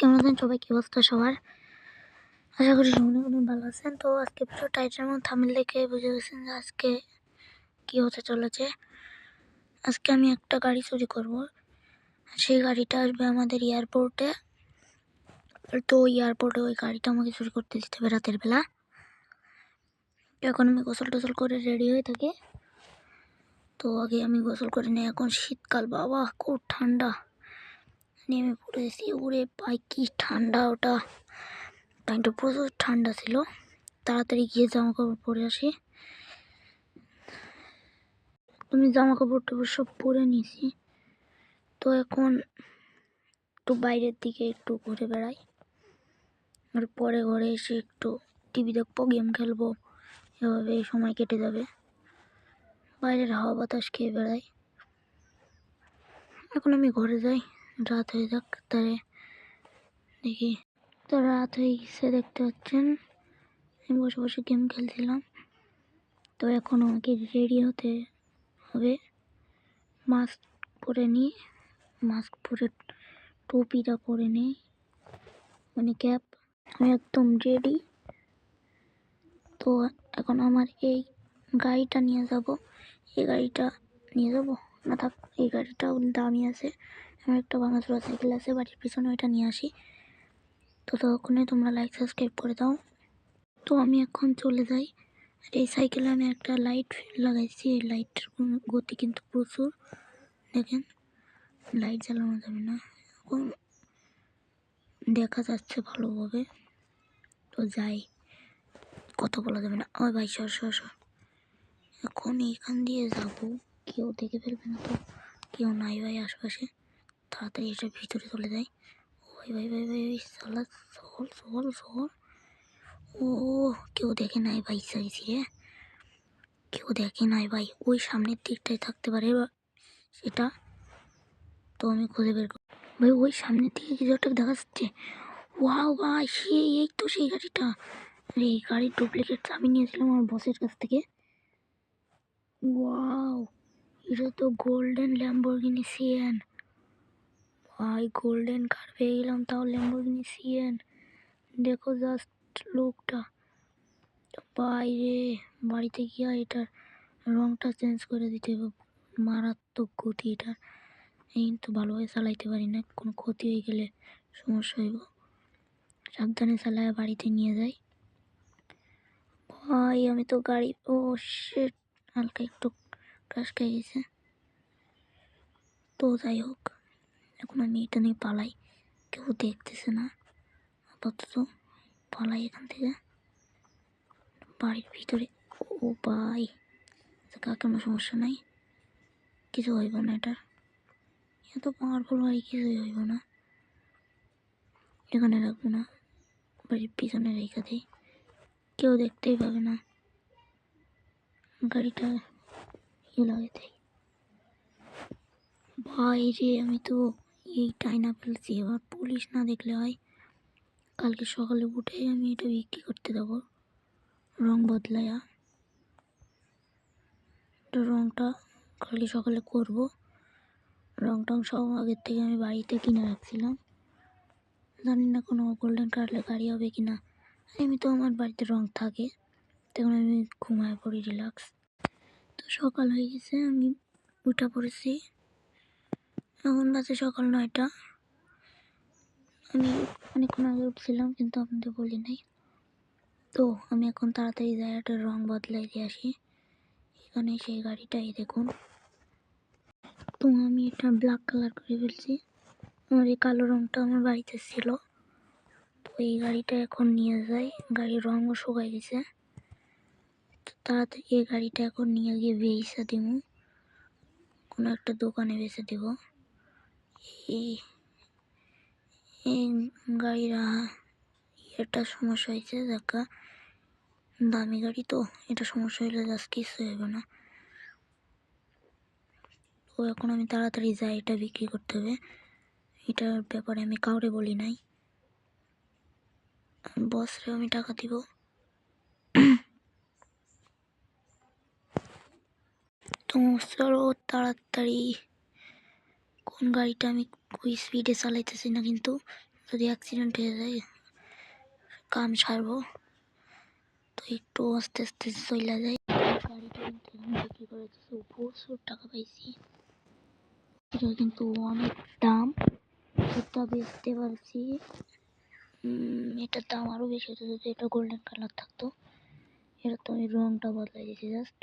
কেমন আছেন সবাই? কি অবস্থা সবার? আশা করি অনেক অনেক ভালো আছেন। তো আজকে পুরো টাইটের মধ্যে থামিল দেখে বুঝে গেছেন যে আজকে কি হতে চলেছে। আজকে আমি একটা গাড়ি চুরি করব। সেই গাড়িটা আসবে আমাদের এয়ারপোর্টে তো এয়ারপোর্টে ওই গাড়িটা আমাকে চুরি করতে দিতে হবে রাতের বেলা। এখন আমি গোসল টোসল করে রেডি হয়ে থাকি। তো আগে আমি গোসল করে নিই। এখন শীতকাল বাবা খুব ঠান্ডা। নেমে পড়েছি। উড়ে পাই কি ঠান্ডা ওটা। টাইমটা প্রচুর ঠান্ডা ছিল। তাড়াতাড়ি গিয়ে জামা কাপড় পরে আসি। আমি জামা কাপড় টাপড় সব পরে নিয়েছি। তো এখন একটু বাইরের দিকে একটু ঘুরে বেড়াই। আর পরে ঘরে এসে একটু টিভি দেখব, গেম খেলব। এভাবে সময় কেটে যাবে। বাইরের হাওয়া বাতাস খেয়ে বেড়াই। এখন আমি ঘরে যাই। রাত হয়ে যাক তারে দেখি। তো রাত হয়ে গেছে, দেখতে পাচ্ছেন। আমি বসে বসে গেম খেলছিলাম। তো এখন আমাকে রেডি হতে হবে। মাস্ক পরে নিই। মাস্ক পরে, টুপিটা পরে নিই। মানে ক্যাপ আমি একদম রেডি তো এখন আমার এই গাড়িটা নিয়ে যাব। এই গাড়িটা নিয়ে যাব? না থাক, এই গাড়িটাও দামি আছে। একটা ভাঙাচোরা সাইকেল আছে, বাড়ির পিছনে ওইটা নিয়ে আসি। তো ততক্ষণে তোমরা লাইক সাবস্ক্রাইব করে দাও। তো আমি এখন চলে যাই। আর এই সাইকেলে আমি একটা লাইট লাগাইছি। এই লাইটের গতি কিন্তু প্রচুর। দেখেন লাইট জ্বালানো যাবে না। এখন দেখা যাচ্ছে ভালোভাবে। তো যাই, কথা বলা যাবে না। ওই ভাই, সর সর সর। এখন এইখান দিয়ে যাব। কেউ দেখে ফেলবে না তো। কেউ নাই ভাই আশপাশে। তাড়াতাড়ি এটা ভিতরে চলে যায় ওই ভাই ভাই ভাই ওই সালা সহল সহল সহল ও কেউ দেখে নাই ভাই চাইছি রে কেউ দেখে নাই ভাই, ওই সামনের দিকটাই থাকতে পারে সেটা। তো আমি খুঁজে বের করি ভাই, ওই সামনের দিকে কিছু একটা দেখা যাচ্ছে। ওয়াও ভাই, সেই, এই তো সেই গাড়িটা। এই গাড়ির ডুপ্লিকেট আমি নিয়েছিলাম আমার বসের কাছ থেকে। ওয়াও, এটা তো গোল্ডেন ল্যাম্বরগিনি সিএন। ভাই গোল্ডেন কার পেয়ে গেলাম, তাও ল্যাম্বরগিনি সিএন দেখো জাস্ট লুকটা বাইরে বাড়িতে গিয়ে এটার রংটা চেঞ্জ করে দিতে হবে। মারাত্মক গতি এটার এই তো ভালোভাবে চালাইতে পারি না, কোনো ক্ষতি হয়ে গেলে সমস্যা হইব। সাবধানে চালায়, বাড়িতে নিয়ে যাই। ভাই, আমি তো গাড়ি, ও হালকা একটু ক্রাশ খেয়ে গেছে। তো যাই হোক। এখন আমি এটা নিয়ে পালাই। কেউ দেখতেছে না। আপাতত পালাই এখান থেকে। বাড়ির ভিতরে। ও ভাই কোনো সমস্যা নাই। কিছু হইব না এটার। এত পাওয়ারফুল বাড়ি কিছুই হইব না। এখানে রাখব না। বাড়ির পিছনে রেখে দিই। কেউ দেখতেই পাবে না। গাড়িটা ইয়ে লাগে দেয় ভাই রে, আমি তো এই টাইনা ফেলছি, এবার পুলিশ না দেখলে হয় কালকে সকালে উঠে আমি এটা বিক্রি করতে দেবো রং বদলাইয়া তো রংটা কালকে সকালে করব। রং টং সব আগের থেকে আমি বাড়িতে কিনে রাখছিলাম। জানি না কোনো গোল্ডেন কালার গাড়ি হবে কি না আমি তো আমার বাড়িতে রং থাকে, তখন আমি ঘুমায় পড়ি রিল্যাক্স তো সকাল হয়ে গেছে, আমি উঠা পড়েছি। এখন বাজে সকাল নয়টা। আমি অনেকক্ষণ আগে উঠছিলাম, কিন্তু আপনাদের বলি নাই। তো আমি এখন তাড়াতাড়ি একটা রং বদলাই দিয়ে আসি। এখানে সেই গাড়িটাই, দেখুন। তো আমি এটা ব্ল্যাক কালার করে ফেলছি। আমার এই কালো রংটা আমার বাড়িতে ছিল। তো এই গাড়িটা এখন নিয়ে যাই। গাড়ির রঙও শুকাই গেছে। তো তাড়াতাড়ি এই গাড়িটা এখন নিয়ে গিয়ে বেচে দিব কোনো একটা দোকানে বেচে দেব। এই গাড়ির এটা সমস্যা হয়েছে, দেখা, দামি গাড়ি তো, এটা সমস্যা হলে জাস্ট কিছু হবে না। তো এখন আমি তাড়াতাড়ি যাই, এটা বিক্রি করতে হবে। এটার ব্যাপারে আমি কাউরে বলি নাই। বসরে আমি টাকা দিব। তো তাড়াতাড়ি কোন গাড়িটা আমি ওই স্পিডে চালাইতেছি না, কিন্তু যদি অ্যাক্সিডেন্ট হয়ে যায়, কাম সারবো। তো একটু আস্তে আস্তে চলে যায় গাড়িটা এখন বিক্রি করে দিচ্ছে প্রচুর টাকা পাইছি। কিন্তু অনেক দাম। এটা বেচতে পারছি। এটার দাম আরও বেশি হতো যদি এটা গোল্ডেন কালার থাকতো এটা তো আমি রংটা বদলাই দিয়েছি জাস্ট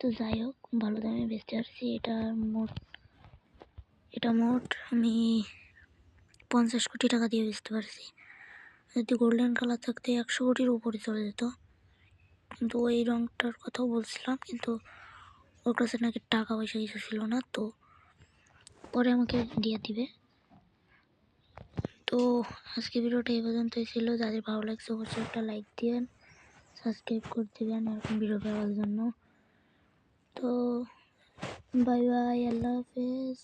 তো যাই হোক, ভালো দামে বেচতে পারছি। এটা মোট এটা মোট আমি পঞ্চাশ কোটি টাকা দিয়ে বেচতে পারছি। যদি গোল্ডেন কালার থাকতে একশো কোটির উপরে চলে যেত, কিন্তু ওই রঙটার কথাও বলছিলাম, কিন্তু ওর কাছে নাকি টাকা পয়সা কিছু ছিল না, তো পরে আমাকে দিয়ে দিবে। তো আজকে ভিডিওটা এই পর্যন্তই ছিল। যাদের ভালো লাগছে অবশ্যই একটা লাইক দিবেন সাবস্ক্রাইব করে দেবেন, এরকম ভিডিও পাওয়ার জন্য। তো বাই বাই আল্লাহ হাফেজ।